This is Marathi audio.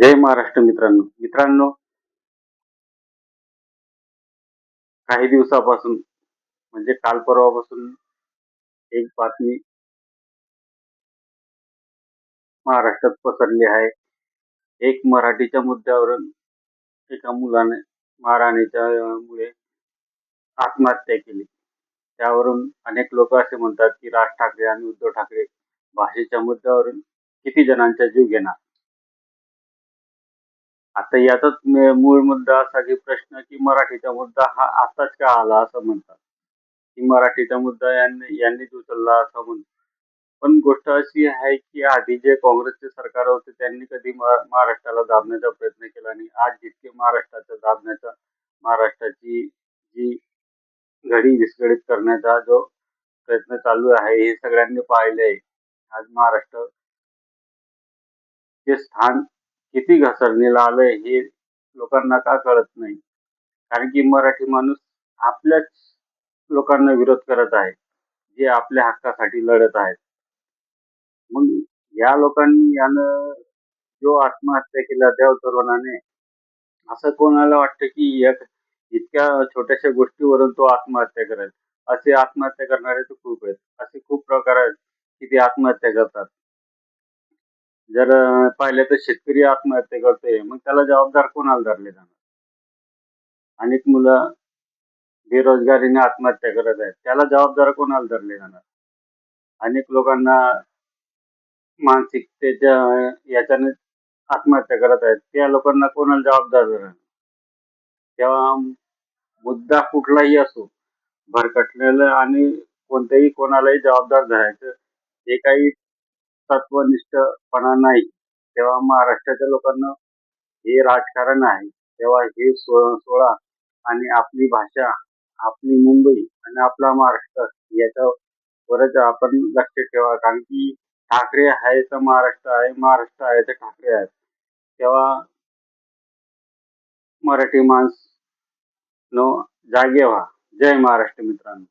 जय महाराष्ट्र मित्रांनो. मित्रांनो काही दिवसापासून म्हणजे काल परवापासून एक बातमी महाराष्ट्रात पसरली आहे. एक मराठीच्या मुद्द्यावरून एका मुलाने महाराणीच्या मुळे आत्महत्या केली. त्यावरून अनेक लोक असे म्हणतात की राज ठाकरे आणि उद्धव ठाकरे भाषेच्या मुद्द्यावरून किती जणांचा जीव घेणार? आता याचाच मे- मूळ मुद्दा असा की प्रश्न की मराठीचा मुद्दा हा आताच का आला असं म्हणतात. की मराठीचा मुद्दा यांनी यांनीच उचलला असं म्हणतात. पण गोष्ट अशी आहे की आधी जे काँग्रेसचे सरकार होते त्यांनी कधी महा- महाराष्ट्राला दाबण्याचा प्रयत्न केला नाही आज जितके महाराष्ट्राचा दाबण्याचा महाराष्ट्राची जी घडी विस्कळीत करण्याचा जो प्रयत्न चालू आहे हे सगळ्यांनी पाहिले आहे आज महाराष्ट्र चे स्थान किती घसरणीला आलंय हे लोकांना का कळत नाही? कारण की मराठी माणूस आपल्याच लोकांना विरोध करत आहे जे आपल्या हक्कासाठी लढत आहेत. मग या लोकांनी यानं जो आत्महत्या केला त्या तरुणाने असं कोणाला वाटतं की एक इतक्या छोट्याशा गोष्टीवरून तो आत्महत्या करेल? असे आत्महत्या करणारे तर खूप आहेत. असे खूप प्रकार आहेत की ते आत्महत्या करतात. जर पाहिलं तर शेतकरी आत्महत्या करतोय मग त्याला जबाबदार कोणाला धरले जाणार? अनेक मुलं बेरोजगारीने आत्महत्या करत आहेत. त्याला जबाबदार कोणाला धरले जाणार? अनेक लोकांना मानसिकतेच्या याच्याने आत्महत्या करत आहेत. त्या लोकांना कोणाला जबाबदार धरणार? तेव्हा मुद्दा कुठलाही असो भरकटलेलं आणि कोणत्याही कोणालाही जबाबदार धरायचं हे काही तत्वनिष्ठपणा नाही. तेव्हा महाराष्ट्राच्या लोकांना हे राजकारण आहे. तेव्हा हे सो सोळा आणि आपली भाषा आपली मुंबई आणि आपला महाराष्ट्र याच्यावरच आपण लक्ष ठेवा. कारण की ठाकरे आहे तर महाराष्ट्र आहे महाराष्ट्र आहे तर ठाकरे आहेत तेव्हा मराठी माणस नो जागे व्हा. जय महाराष्ट्र मित्रांनो.